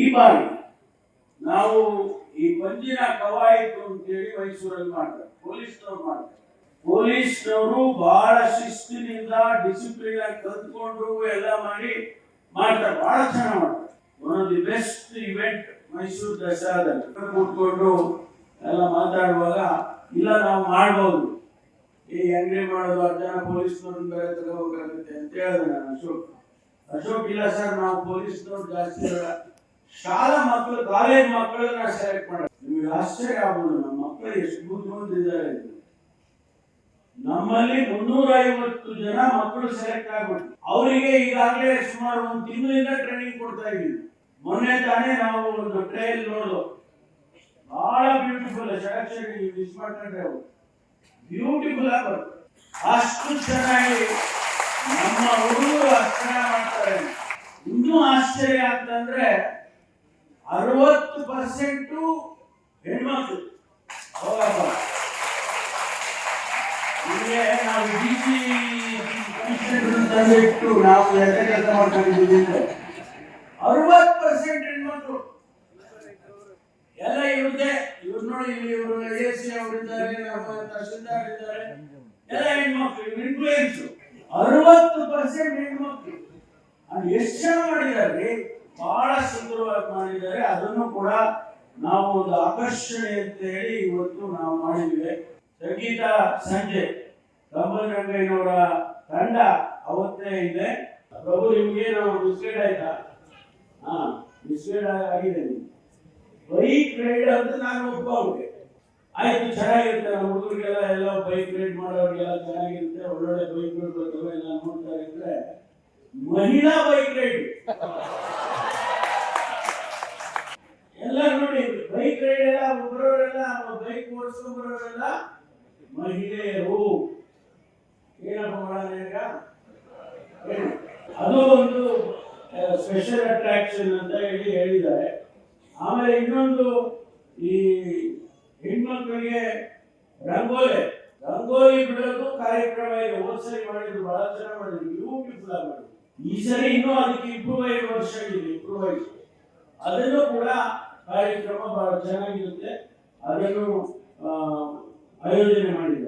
ಈ ಬಾರಿ ನಾವು ಈ ಪಂಜಿನ ಕವಾಯಿತು ಅಂತೇಳಿ ಮೈಸೂರಲ್ಲಿ ಮಾಡ್ತಾರೆ, ಪೊಲೀಸ್ನವ್ರು ಮಾಡ್ತಾರೆ. ಪೊಲೀಸ್ನವರು ಬಹಳ ಶಿಸ್ತಿನಿಂದ ಡಿಸಿಪ್ಲಿನ್ ಆಗಿ ಕಲ್ತ್ಕೊಂಡು ಎಲ್ಲ ಮಾಡಿ ಮಾಡ್ತಾರೆ ಬಹಳ ಚೆನ್ನಾಗಿ ಮಾಡ್ತಾರೆ. One of the best event Mysuru ದಸರಾದಲ್ಲಿ. ಕೂತ್ಕೊಂಡು ಎಲ್ಲ ಮಾತಾಡುವಾಗ, ಇಲ್ಲ ನಾವು ಮಾಡ್ಬೋದು. ಈ ಅಂಗಡಿ ಮಾಡೋದು? ಜನ ಪೊಲೀಸ್ನವ್ರನ್ನ ಬೇರೆ ತಗೋಬೇಕಾಗುತ್ತೆ ಅಂತ ಹೇಳಿದೆ ನಾನು ಅಶೋಕ್. ಅಶೋಕ್ ಇಲ್ಲ ಸರ್, ನಾವು ಪೊಲೀಸ್ನವ್ರು ಜಾಸ್ತಿ ಶಾಲಾ ಮಕ್ಕಳು ಕಾಲೇಜ್ ಮಕ್ಕಳನ್ನ ಸೆಲೆಕ್ಟ್ ಮಾಡ್ತಾರೆ. ನಿಮಗೆ ಆಶ್ಚರ್ಯ ಆಗ್ಬೋದು ನಮ್ಮ ಮಕ್ಕಳು ಎಷ್ಟು ಬುದ್ಧಿವಂತಿದ್ದಾರೆ. ನಮ್ಮಲ್ಲಿ ಮುನ್ನೂರ ಐವತ್ತು ಜನ ಮಕ್ಕಳು ಸೆಲೆಕ್ಟ್ ಆಗ್ಬಿಟ್ಟು ಅವರಿಗೆ ಈಗಾಗಲೇ ಸುಮಾರು ಒಂದು ತಿಂಗಳಿಂದ ಟ್ರೈನಿಂಗ್ ಕೊಡ್ತಾ ಇದ್ದೀವಿ. ಮೊನ್ನೆ ತಾನೇ ನಾವು ಒಂದು ಟ್ರೈಲ್ ನೋಡೋದು ಬಹಳ ಬ್ಯೂಟಿಫುಲ್ ಸೆಲೆಕ್ಷನ್ ಮಿಸ್ ಮಾಡ್ಕೊಂಡ್ರೆ ಅವರು ಬ್ಯೂಟಿಫುಲ್ ಆಗಿ ಅಷ್ಟು ಚೆನ್ನಾಗಿ ನಮ್ಮ ಹುಡುಗರು ಆಶ್ಚರ್ಯ ಮಾಡ್ತಾರೆ. ಇನ್ನೂ ಆಶ್ಚರ್ಯ ಅಂತಂದ್ರೆ ಅರವತ್ತು ಪರ್ಸೆಂಟು ಹೆಣ್ಮಕ್ಳು. ನಾವು ಡಿ ಸಿ ತಂದಿಟ್ಟು ನಾವು ಎಲ್ಲ ಕೆಲಸ ಮಾಡ್ಕೊಂಡಿದ್ದೀವಿ ಅರವತ್ತು ಪರ್ಸೆಂಟ್ ಹೆಣ್ಮಕ್ಳು. ಎಲ್ಲ ಇವ್ರದೇ ಇವ್ರು ನೋಡಿ ಇಲ್ಲಿ ಇವರು ಎ ಸಿ ಅವರಿದ್ದಾರೆ, ನಮ್ಮ ತಹಶೀಲ್ದಾರ್ ಇದ್ದಾರೆ ಎಲ್ಲ ಹೆಣ್ಮಕ್ಳು ಇನ್ಫ್ಲೂಯೆನ್ಸ್ ಅರವತ್ತು ಪರ್ಸೆಂಟ್ ಹೆಣ್ಮಕ್ಳು. ಅದು ಎಷ್ಟು ಜನ ಮಾಡಿದ್ದಾರೆ? ಬಹಳ ಸುಂದರವಾಗಿ ಮಾಡಿದ್ದಾರೆ. ಅದನ್ನು ಕೂಡ ನಾವು ಒಂದು ಆಕರ್ಷಣೆ ಅಂತ ಹೇಳಿ ಇವತ್ತು ನಾವು ಮಾಡಿದ್ವಿ. ಸಂಗೀತ ಸಂಜೆ ರಂಗಯ್ಯನವರ ತಂಡ ಅವತ್ತೇ ಇದೆ. ಪ್ರಭು, ನಿಮ್ಗೆ ನಾವು ಮಿಸ್ಗೈಡ್ ಆಯ್ತಾ? ಹಾ ಮಿಸ್ಗೈಡ್ ಆಗಿದೆ ಬೈಕ್ ರೈಡ್ ಅಂತ ನಾನು ಒಪ್ಕೊಂಡೆ ಆಯ್ತು, ಚೆನ್ನಾಗಿರುತ್ತೆ ನಮ್ಮ ಹುಡುಗರಿಗೆಲ್ಲ, ಎಲ್ಲ ಬೈಕ್ ರೈಡ್ ಮಾಡೋರಿಗೆಲ್ಲ ಚೆನ್ನಾಗಿರುತ್ತೆ. ಒಳ್ಳೊಳ್ಳೆ ಬೈಕ್ಗಳು ಬರ್ತವೆ, ಎಲ್ಲ ನೋಡ್ತಾ ಇದ್ರೆ ಮಹಿಳಾ ಬೈಕ್ ರೈಡ್ ಬೈಕ್ ಓಡಿಸ್ಕೊಂಡ್ಬರೋರೆಲ್ಲ ಮಹಿಳೆಯರು. ಏನಪ್ಪ ಅದು ಒಂದು ಸ್ಪೆಷಲ್ ಅಟ್ರಾಕ್ಷನ್ ಅಂತ ಹೇಳಿ ಹೇಳಿದ್ದಾರೆ. ಆಮೇಲೆ ಇನ್ನೊಂದು, ಈ ಹೆಣ್ಮಕ್ಳಿಗೆ ರಂಗೋಲಿ. ರಂಗೋಲಿ ಬಿಡೋದು ಕಾರ್ಯಕ್ರಮ ಇದೆ. ಹೋದ್ಸರಿ ಮಾಡಿದ್ರು, ಬಹಳ ಚೆನ್ನಾಗಿ ಮಾಡಿದ್ರು. ಬ್ಯೂಟಿಫುಲ್ ಆಗಿ ಮಾಡಿದ್ರು ಈ ಸರಿ ಇನ್ನೂ ಅದಕ್ಕೆ ಇಂಪ್ರೂವೈಸ್ ವರ್ಷ ಇದೆ ಇಂಪ್ರೂವೈಸ್ ಅದನ್ನು ಕೂಡ ಕಾರ್ಯಕ್ರಮ ಬಹಳ ಚೆನ್ನಾಗಿರುತ್ತೆ. ಅದನ್ನು ಆ, ಆಯೋಜನೆ ಮಾಡಿದ್ರು